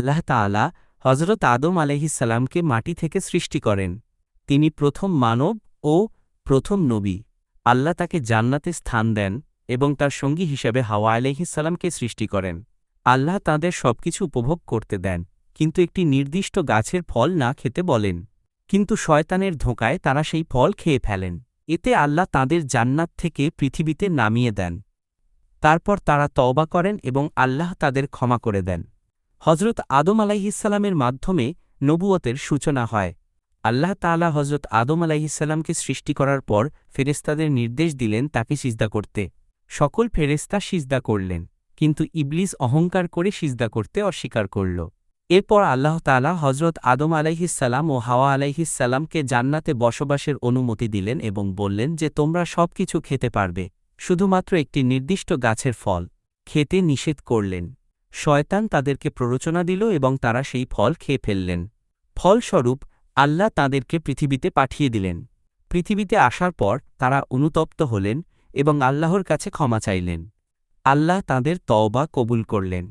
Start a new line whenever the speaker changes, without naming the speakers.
আল্লাহ তাআলা হজরত আদম আলাইহিসাল্লামকে মাটি থেকে সৃষ্টি করেন। তিনি প্রথম মানব ও প্রথম নবী। আল্লাহ তাকে জান্নাতে স্থান দেন এবং তার সঙ্গী হিসেবে হাওয়া আলাইহিসাল্লামকে সৃষ্টি করেন। আল্লাহ তাঁদের সবকিছু উপভোগ করতে দেন, কিন্তু একটি নির্দিষ্ট গাছের ফল না খেতে বলেন। কিন্তু শয়তানের ধোঁকায় তারা সেই ফল খেয়ে ফেলেন। এতে আল্লাহ তাদের জান্নাত থেকে পৃথিবীতে নামিয়ে দেন। তারপর তারা তওবা করেন এবং আল্লাহ তাদের ক্ষমা করে দেন। হজরত আদম আলাইহিসাল্লামের মাধ্যমে নবুয়তের সূচনা হয়। আল্লাহ তাআলা হজরত আদম আলাইহিসাল্লামকে সৃষ্টি করার পর ফেরেস্তাদের নির্দেশ দিলেন তাকে সিজদা করতে। সকল ফেরেস্তা সিজদা করলেন, কিন্তু ইবলিস অহংকার করে সিজদা করতে অস্বীকার করল। এরপর আল্লাহ তাআলা হজরত আদম আলাইহিসাল্লাম ও হাওয়া আলাইহিসাল্লামকে জান্নাতে বসবাসের অনুমতি দিলেন এবং বললেন যে, তোমরা সব কিছু খেতে পারবে, শুধুমাত্র একটি নির্দিষ্ট গাছের ফল। খেতে নিষেধ করলেন। শয়তান তাদেরকে প্ররোচনা দিল এবং তারা সেই ফল খেয়ে ফেললেন। ফলস্বরূপ, আল্লাহ তাদেরকে পৃথিবীতে পাঠিয়ে দিলেন। পৃথিবীতে আসার পর তারা অনুতপ্ত হলেন এবং আল্লাহর কাছে ক্ষমা চাইলেন। আল্লাহ তাদের তওবা কবুল করলেন।